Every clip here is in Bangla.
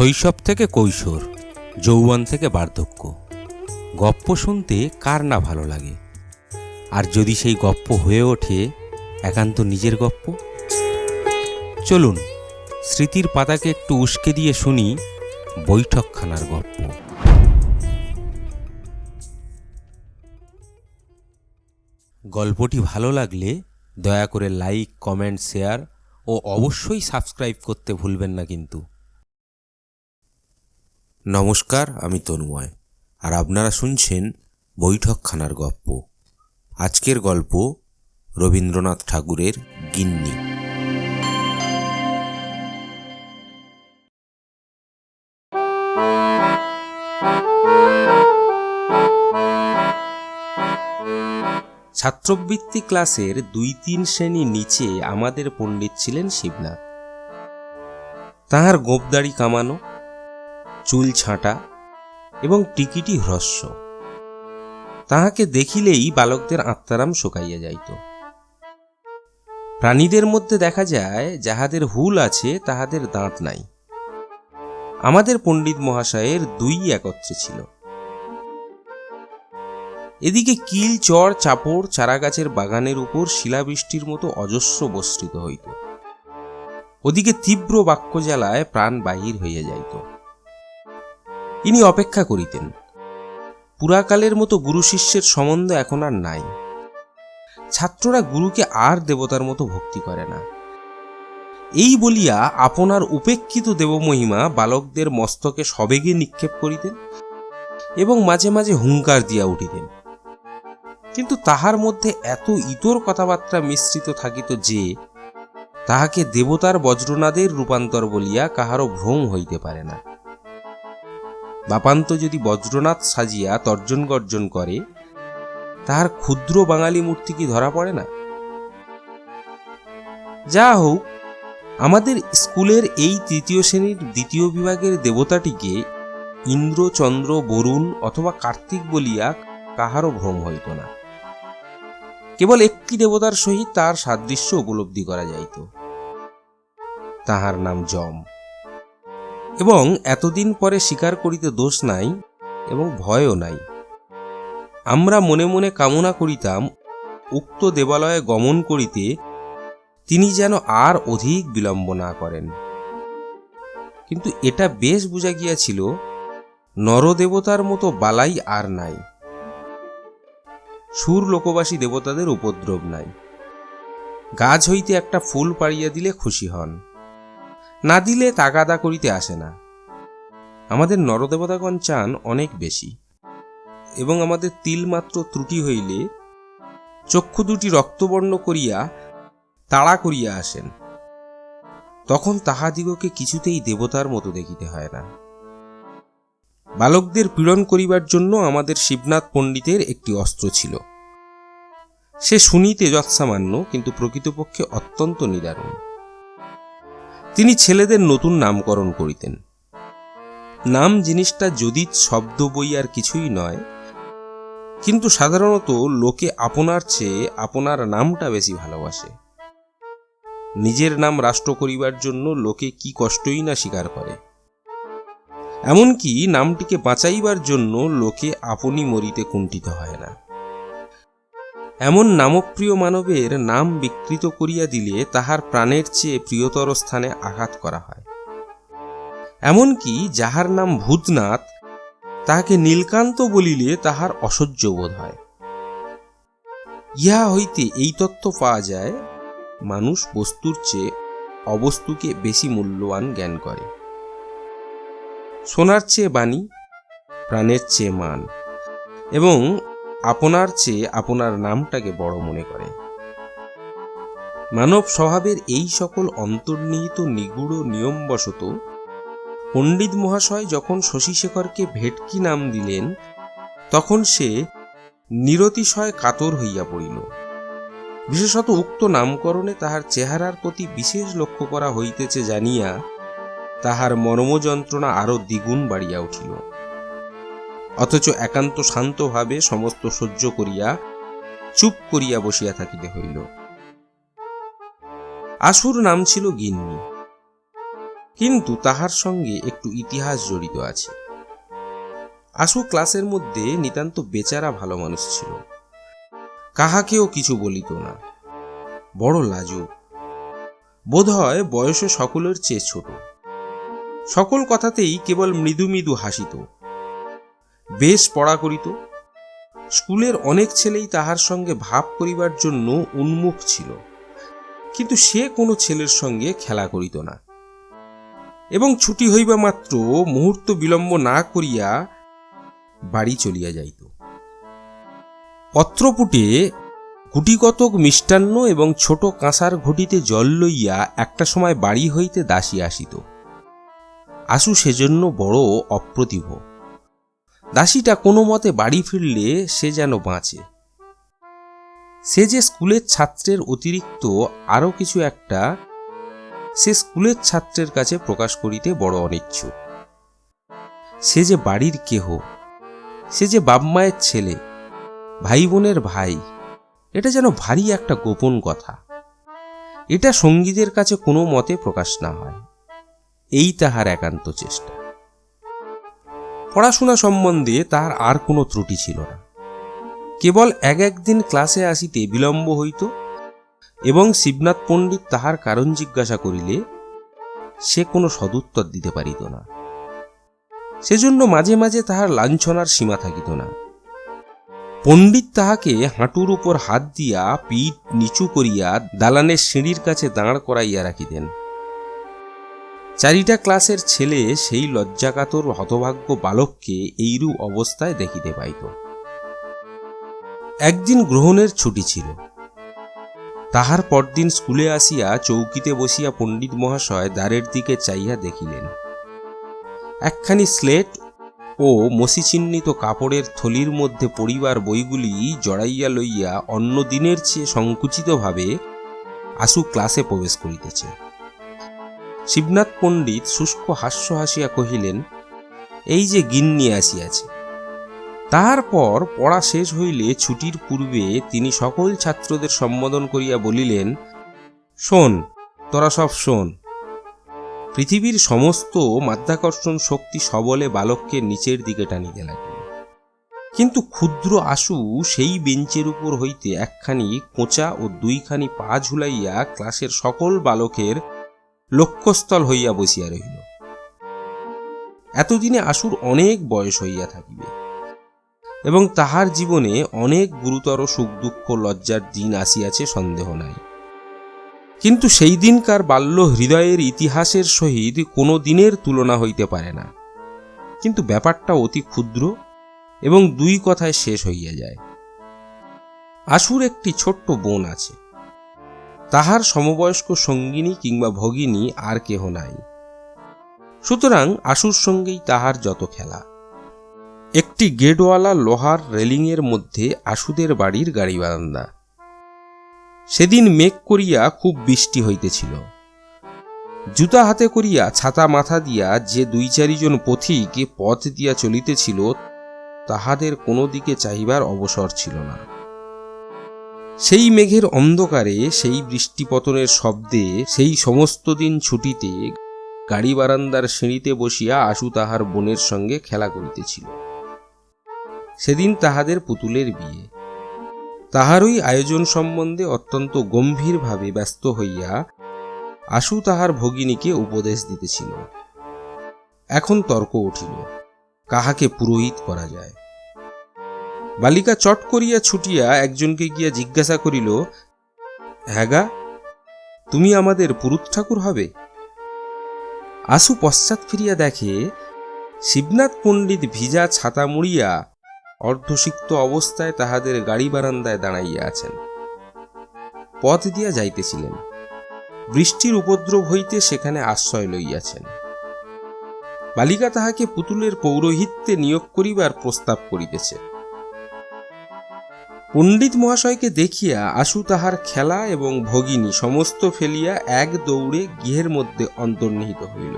শৈশব থেকে কৈশোর, যৌবন থেকে বার্ধক্য। গপ্প শুনতে কার না ভালো লাগে? আর যদি সেই গপ্প হয়ে ওঠে, একান্ত নিজের গপ্প? চলুন, স্মৃতির পাতাকে একটু উস্কে দিয়ে শুনি বৈঠকখানার গপ্প। গল্পটি ভালো লাগলে দয়া করে লাইক, কমেন্ট, শেয়ার ও অবশ্যই সাবস্ক্রাইব করতে ভুলবেন না কিন্তু। নমস্কার, আমি তন্ময়। আর আপনারা শুনছেন বৈঠকখানার গপ্প। আজকের গল্প রবীন্দ্রনাথ ঠাকুরের গিন্নি। ছাত্রবৃত্তি ক্লাসের দুই তিন শ্রেণি নিচে আমাদের পণ্ডিত ছিলেন শিবনাথ। তাহার গোপদাড়ি কামানো চুল ছাঁটা এবং টিকিটি হ্রস্ব। তাহাকে দেখিলেই বালকদের আত্মারাম শোকাইয়া যাইত। প্রাণীদের মধ্যে দেখা যায়, যাহাদের হুল আছে, তাহাদের দাঁত নাই। আমাদের পণ্ডিত মহাশয়ের দুই একত্রে ছিল। এদিকে কিল, চর, চাপড়, চারাগাছের বাগানের উপর শিলাবৃষ্টির মতো অজস্র বস্ত্রিত হইত। ওদিকে তীব্র বাক্য জ্বালায় প্রাণ বাহির হইয়া যাইত। ইনি অপেক্ষা করিতেন। পুরাকালের মতো গুরু শিষ্যের সম্বন্ধ এখন আর নাই। ছাত্ররা গুরুকে আর দেবতার মতো ভক্তি করে না। এই বলিয়া আপনার উপেক্ষিত দেবমহিমা বালকদের মস্তকে সবেগে নিক্ষেপ করিতেন এবং মাঝে মাঝে হুঙ্কার দিয়া উঠিতেন। কিন্তু তাহার মধ্যে এত ইতর কথাবার্তা মিশ্রিত থাকিত যে, তাহাকে দেবতার বজ্রনাদের রূপান্তর বলিয়া কাহারও ভ্রম হইতে পারে না। বাপান্ত যদি বজ্রনাথ সাজিয়া তর্জন গর্জন করে, তাহার ক্ষুদ্র বাঙালি মূর্তি কি ধরা পড়ে না? যা হোক, আমাদের স্কুলের এই তৃতীয় শ্রেণির দ্বিতীয় বিভাগের দেবতাটিকে ইন্দ্র চন্দ্র বরুণ অথবা কার্তিক বলিয়া কাহারও ভ্রম হইত না। কেবল একটি দেবতার সহিত তার সাদৃশ্য উপলব্ধি করা যাইত। তাহার নাম যম। এবং এতদিন পরে স্বীকার করিতে দোষ নাই এবং ভয়ও নাই। আমরা মনে মনে কামনা করিতাম, উক্ত দেবালয়ে গমন করিতে তিনি যেন আর অধিক বিলম্ব না করেন। কিন্তু এটা বেশ বোঝা গিয়াছিল, নরদেবতার মতো বালাই আর নাই। সুর লোকবাসী দেবতাদের উপদ্রব নাই। গাছ হইতে একটা ফুল পাড়িয়া দিলে খুশি হন। না দিলে তাগাদা করিতে আসে না। আমাদের নরদেবতাগণ চান অনেক বেশি। এবং আমাদের তিলমাত্র ত্রুটি হইলে চক্ষু দুটি রক্তবর্ণ করিয়া তাড়া করিয়া আসেন। তখন তাহাদিগকে কিছুতেই দেবতার মতো দেখিতে হয় না। বালকদের পীড়ন করিবার জন্য আমাদের শিবনাথ পণ্ডিতের একটি অস্ত্র ছিল। সে শুনিতে যৎসামান্য, কিন্তু প্রকৃতপক্ষে অত্যন্ত নিদারুণ। তিনি ছেলেদের নতুন নামকরণ করিতেন। নাম জিনিসটা যদি শব্দ বই আর কিছুই নয়, কিন্তু সাধারণত লোকে আপনার চেয়ে আপনার নামটা বেশি ভালোবাসে। নিজের নাম রাষ্ট্র করিবার জন্য লোকে কি কষ্টই না স্বীকার করে। এমনকি নামটিকে বাঁচাইবার জন্য লোকে আপনি মরিতে কুণ্ঠিত হয় না। এমন নামপ্রিয় মানবের নাম বিকৃত করিয়া দিলে তাহার প্রাণের চেয়ে প্রিয়তর স্থানে আঘাত করা হয়। এমনকি যাহার নাম ভূতনাথ, তাহাকে নীলকান্ত বলিলে তাহার অসহ্য বোধ হয়। ইহা হইতে এই তত্ত্ব পাওয়া যায়, মানুষ বস্তুর চেয়ে অবস্তুকে বেশি মূল্যবান জ্ঞান করে। সোনার চেয়ে বাণী, প্রাণের চেয়ে মান। এবং আপনার চেয়ে আপনার নামটাকে বড় মনে করে। মানব স্বভাবের এই সকল অন্তর্নিহিত নিগুড় নিয়মবশত পণ্ডিত মহাশয় যখন শশীশেখরকে ভেটকি নাম দিলেন, তখন সে নিরতিশয় কাতর হইয়া পড়িল। বিশেষত উক্ত নামকরণে তাহার চেহারার প্রতি বিশেষ লক্ষ্য করা হইতেছে জানিয়া তাহার মর্মযন্ত্রণা আরও দ্বিগুণ বাড়িয়া উঠিল। অথচ একান্ত শান্তভাবে সমস্ত সহ্য করিয়া চুপ করিয়া বসিয়া থাকিতে হইল। আশুর নাম ছিল গিন্নি। কিন্তু তাহার সঙ্গে একটু ইতিহাস জড়িত আছে। আশু ক্লাসের মধ্যে নিতান্ত বেচারা ভালো মানুষ ছিল। কাহাকেও কিছু বলিত না। বড় লাজুক। বোধ হয় বয়সে সকলের চেয়ে ছোট। সকল কথাতেই কেবল মৃদু মৃদু হাসিত। বেশ পড়া করিত। স্কুলের অনেক ছেলেই তাহার সঙ্গে ভাব করিবার জন্য উন্মুখ ছিল, কিন্তু সে কোনো ছেলের সঙ্গে খেলা করিত না। এবং ছুটি হইবা মাত্র মুহূর্ত বিলম্ব না করিয়া বাড়ি চলিয়া যাইত। পত্রপুটে গুটিকতক মিষ্টান্ন এবং ছোট কাঁসার ঘটিতে জল লইয়া একটা সময় বাড়ি হইতে দাসী আসিত। আশু সেজন্য বড় অপ্রতিভ। দাসীটা কোনো মতে বাড়ি ফিরলে সে যেন বাঁচে। সে যে স্কুলের ছাত্রের অতিরিক্ত আরও কিছু একটা, সে স্কুলের ছাত্রের কাছে প্রকাশ করিতে বড় অনিচ্ছুক। সে যে বাড়ির কেহ, সে যে বাপ মায়ের ছেলে ভাই বোনের ভাই, এটা যেন ভারী একটা গোপন কথা। এটা সঙ্গীদের কাছে কোনো মতে প্রকাশ না হয়। এই তাহার একান্ত চেষ্টা। পড়াশোনা সম্বন্ধে তার আর কোনো ত্রুটি ছিল না। কেবল এক একদিন ক্লাসে আসিতে বিলম্ব হইত এবং শিবনাথ পণ্ডিত তাহার কারণ জিজ্ঞাসা করিলে সে কোনো সদুত্তর দিতে পারিত না। সেজন্য মাঝে মাঝে তাহার লাঞ্ছনার সীমা থাকিত না। পণ্ডিত তাহাকে হাঁটুর উপর হাত দিয়া পিঠ নিচু করিয়া দালানের সিঁড়ির কাছে দাঁড় করাইয়া রাখিতেন। চারিটা ক্লাসের ছেলে সেই লজ্জাকাতর হতভাগ্য বালককে এইরূপ অবস্থায় দেখিতে পাইত। একদিন গ্রহণের ছুটি ছিল। তাহার পরদিন স্কুলে আসিয়া চৌকিতে বসিয়া পণ্ডিত মহাশয় দ্বারের দিকে চাইয়া দেখিলেন। একখানি স্লেট ও মসিচিহ্নিত কাপড়ের থলির মধ্যে পড়িবার বইগুলি জড়াইয়া লইয়া অন্য দিনের চেয়ে সংকুচিতভাবে আশু ক্লাসে প্রবেশ করিতেছে। শিবনাথ পণ্ডিত শুষ্ক হাস্য হাসিয়া কহিলেন, এই যে গিন্নি আসিয়াছে। তাহার পর পড়া শেষ হইলে ছুটির পূর্বে তিনি সকল ছাত্রদের সম্বোধন করিয়া বলিলেন, শোন, তোরা সব শোন। পৃথিবীর সমস্ত মাধ্যাকর্ষণ শক্তি সবলে বালককে নিচের দিকে টানিতে লাগিল। কিন্তু ক্ষুদ্র আশু সেই বেঞ্চের উপর হইতে একখানি কোঁচা ও দুইখানি পা ঝুলাইয়া ক্লাসের সকল বালকের লক্ষ্যস্থল হইয়া বসিয়া রহিল। এতদিনে আশুর অনেক বয়স হইয়া থাকিবে এবং তাহার জীবনে অনেক গুরুতর সুখ দুঃখ লজ্জার দিন আসিয়াছে, সন্দেহ নাই। কিন্তু সেই দিনকার বাল্য হৃদয়ের ইতিহাসের সহিত কোনো দিনের তুলনা হইতে পারে না। কিন্তু ব্যাপারটা অতি ক্ষুদ্র এবং দুই কথায় শেষ হইয়া যায়। আশুর একটি ছোট্ট বোন আছে। তাহার সমবয়স্ক সঙ্গিনী কিংবা ভগিনী আর কেহ নাই। সুতরাং আশুর সঙ্গেই তাহার যত খেলা। একটি গেটওয়ালা লোহার রেলিংয়ের মধ্যে আশুদের বাড়ির গাড়ি বারান্দা সেদিন মেঘ করিয়া খুব বৃষ্টি হইতেছিল। জুতা হাতে করিয়া ছাতা মাথা দিয়া যে দুই চারিজন পথিক পথ দিয়া চলিতেছিল, তাহাদের কোনো দিকে চাহিবার অবসর ছিল না। সেই মেঘের অন্ধকারে, সেই বৃষ্টিপতনের শব্দে, সেই সমস্ত দিন ছুটিতে গাড়ি বারান্দার সিঁড়িতে বসিয়া আশু তাহার বোনের সঙ্গে খেলা করিতেছিল। সেদিন তাহাদের পুতুলের বিয়ে। তাহারই আয়োজন সম্বন্ধে অত্যন্ত গম্ভীরভাবে ব্যস্ত হইয়া আশু তাহার ভগিনীকে উপদেশ দিতেছিল। এখন তর্ক উঠিল, কাহাকে পুরোহিত করা যায়? বালিকা চট করিয়া ছুটিয়া একজনকে গিয়া জিজ্ঞাসা করিল হ্যাগা তুমি আমাদের পুরুত ঠাকুর হবে? আশু পশ্চাৎ ফিরিয়া দেখে, শিবনাথ পণ্ডিত ভিজা ছাতা মুড়িয়া অর্ধসিক্ত অবস্থায় তাহাদের গাড়ি বারান্দায় দাঁড়াইয়া আছেন। পথ দিয়া যাইতেছিলেন। বৃষ্টির উপদ্রব হইতে সেখানে আশ্রয় লইয়াছেন। বালিকা তাহাকে পুতুলের পৌরোহিত্যে নিয়োগ করিবার প্রস্তাব করিতেছে। পণ্ডিত মহাশয়কে দেখিয়া আশু তাহার খেলা এবং ভগিনী সমস্ত ফেলিয়া এক দৌড়ে গৃহের মধ্যে অন্তর্নিহিত হইল।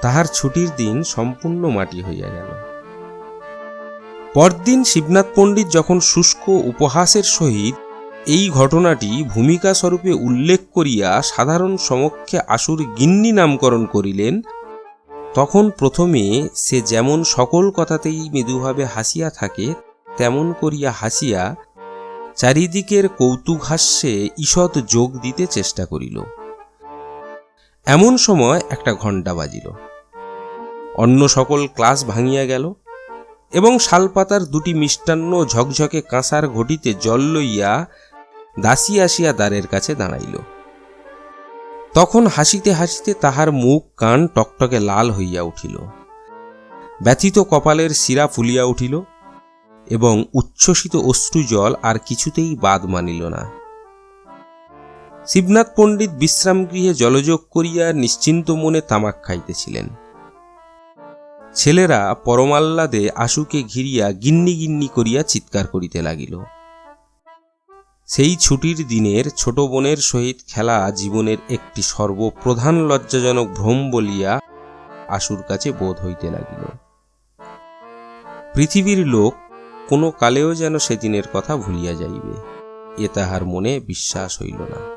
তাহার ছুটির দিন সম্পূর্ণ মাটি হইয়া গেল। পরদিন শিবনাথ পণ্ডিত যখন শুষ্ক উপহাসের সহিত এই ঘটনাটি ভূমিকা স্বরূপে উল্লেখ করিয়া সাধারণ সমক্ষে আশুর গিন্নি নামকরণ করিলেন, তখন প্রথমে সে যেমন সকল কথাতেই মৃদুভাবে হাসিয়া থাকে তেমন করিয়া হাসিয়া চারিদিকের কৌতুকহাস্যে ঈষৎ যোগ দিতে চেষ্টা করিল। এমন সময় একটা ঘণ্টা বাজিল। অন্য সকল ক্লাস ভাঙিয়া গেল এবং শালপাতার দুটি মিষ্টান্ন ঝকঝকে কাঁসার ঘটিতে জল লইয়া দাসী আসিয়া দ্বারের কাছে দাঁড়াইল। তখন হাসিতে হাসিতে তাহার মুখ কান টকটকে লাল হইয়া উঠিল। ব্যথিত কপালের শিরা ফুলিয়া উঠিল। এবং উচ্ছ্বসিত অশ্রুজল আর কিছুতেই বাদ মানিল না। শিবনাথ পণ্ডিত বিশ্রামগৃহে জলযোগ করিয়া নিশ্চিন্ত মনে তামাক খাইতেছিলেন। ছেলেরা পরমাল্লাদে আশুকে ঘিরিয়া গিন্নি গিন্নি করিয়া চিৎকার করিতে লাগিল। সেই ছুটির দিনের ছোট বোনের সহিত খেলা জীবনের একটি সর্বপ্রধান লজ্জাজনক ভ্রম বলিয়া আশুর কাছে বোধ হইতে লাগিল। পৃথিবীর লোক কোনো কালেও যেন সেদিনের কথা ভুলিয়া যাইবে এ তাহার মনে বিশ্বাস হইল না।